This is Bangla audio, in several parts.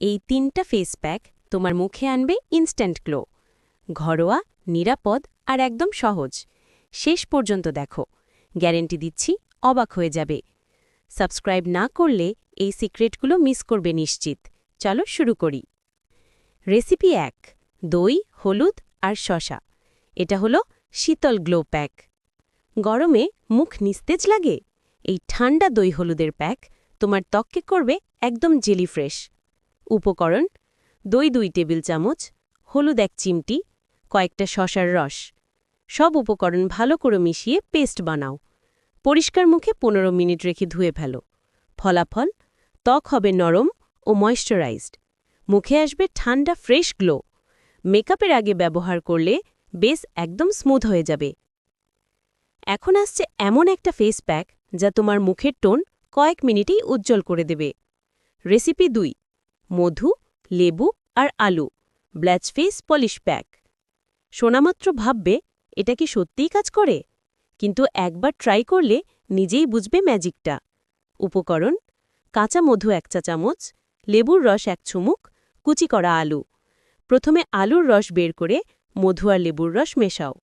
এই তিনটা ফেস প্যাক তোমার মুখে আনবে ইনস্ট্যান্ট গ্লো ঘরোয়া, নিরাপদ আর একদম সহজ। শেষ পর্যন্ত দেখো। গ্যারেন্টি দিচ্ছি, অবাক হয়ে যাবে। সাবস্ক্রাইব না করলে এই সিক্রেটগুলো মিস করবে নিশ্চিত। চলো শুরু করি। রেসিপি এক, দই, হলুদ আর শশা এটা হলো শীতল গ্লো প্যাক গরমে মুখ নিস্তেজ লাগে? এই ঠান্ডা দই হলুদের প্যাক তোমার ত্বককে করবে একদম জেলি ফ্রেশ উপকরণ, দই দুই টেবিল চামচ, হলুদ এক চিমটি, কয়েকটা শশার রস। সব উপকরণ ভালো করে মিশিয়ে পেস্ট বানাও। পরিষ্কার মুখে পনেরো মিনিট রেখে ধুয়ে ফেলো। ফলাফল, ত্বক হবে নরম ও ময়শ্চারাইজড মুখে আসবে ঠান্ডা ফ্রেশ গ্লো মেকআপের আগে ব্যবহার করলে বেস একদম স্মুথ হয়ে যাবে। এখন আসছে এমন একটা ফেস প্যাক যা তোমার মুখের টোন কয়েক মিনিটেই উজ্জ্বল করে দেবে। রেসিপি দুই। মধু, লেবু আর আলু। Bleach face polish pack. শোনামাত্র ভাববে, এটা কি সত্যিই কাজ করে? কিন্তু একবার ট্রাই করলে নিজেই বুঝবে ম্যাজিকটা। উপকরণ, কাঁচা মধু এক চা চামচ, লেবুর রস এক চুমুক, কুচি করা আলু। প্রথমে আলুর রস বের করে মধু আর লেবুর রস মেশাও।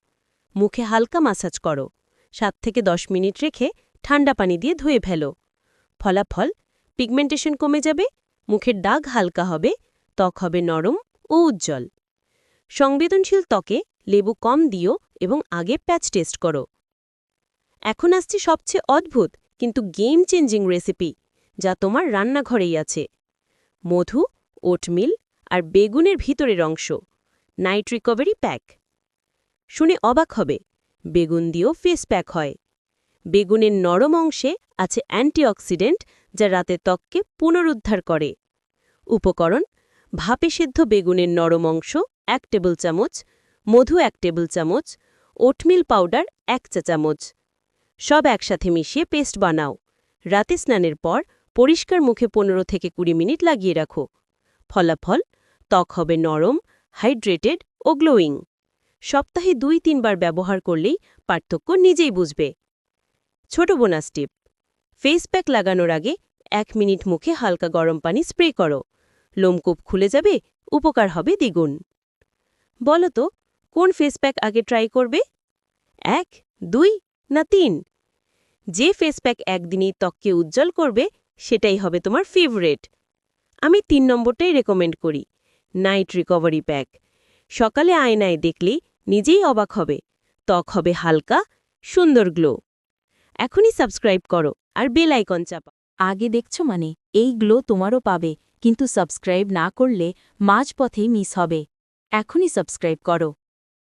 মুখে হালকা মাসাজ করো। সাত থেকে দশ মিনিট রেখে ঠান্ডা পানি দিয়ে ধুয়ে ফেলো। ফলাফল, পিগমেন্টেশন কমে যাবে মুখের দাগ হালকা হবে, ত্বক হবে নরম ও উজ্জ্বল। সংবেদনশীল ত্বকে লেবু কম দিও এবং আগে প্যাচ টেস্ট করো। এখন আসছে সবচেয়ে অদ্ভুত কিন্তু গেম চেঞ্জিং রেসিপি যা তোমার রান্নাঘরেই আছে। মধু, ওটমিল আর বেগুনের ভিতরের অংশ নাইট রিকভারি প্যাক শুনে অবাক হবে, বেগুন দিয়েও ফেস প্যাক হয়। বেগুনের নরম অংশে আছে অ্যান্টিঅক্সিডেন্ট যা রাতে ত্বককে পুনরুদ্ধার করে। উপকরণ ভাপে সিদ্ধ বেগুনের নরম অংশ, এক টেবিল চামচ, মধু এক টেবিল চামচ, ওটমিল পাউডার এক চা চামচ। সব একসাথে মিশিয়ে পেস্ট বানাও। রাতে স্নানের পর পরিষ্কার মুখে পনেরো থেকে কুড়ি মিনিট লাগিয়ে রাখো। ফলাফল, ত্বক হবে নরম, হাইড্রেটেড ও গ্লোয়িং। সপ্তাহে দুই তিনবার ব্যবহার করলেই পার্থক্য নিজেই বুঝবে। ছোট বোনাস টিপ, ফেস প্যাক লাগানোর আগে এক মিনিট মুখে হালকা গরম পানি স্প্রে করো। লোমকূপ খুলে যাবে, উপকার হবে দ্বিগুণ। বলো তো, কোন ফেস প্যাক আগে ট্রাই করবে? এক, দুই না তিন? যে ফেস প্যাক একদিনেই ত্বককে উজ্জ্বল করবে, সেটাই হবে তোমার ফেভারেট আমি তিন নম্বরটাই রেকমেন্ড করি নাইট রিকভারি প্যাক সকালে আয়নায় দেখলেই নিজেই অবাক হবে, ত্বক হবে হালকা, সুন্দর গ্লো এখনই সাবস্ক্রাইব করো আর বেল আইকন চাপা আগে দেখছ মানে এই গ্লো তোমারও পাবে, কিন্তু সাবস্ক্রাইব না করলে মাঝপথেই মিস হবে। এখনই সাবস্ক্রাইব করো।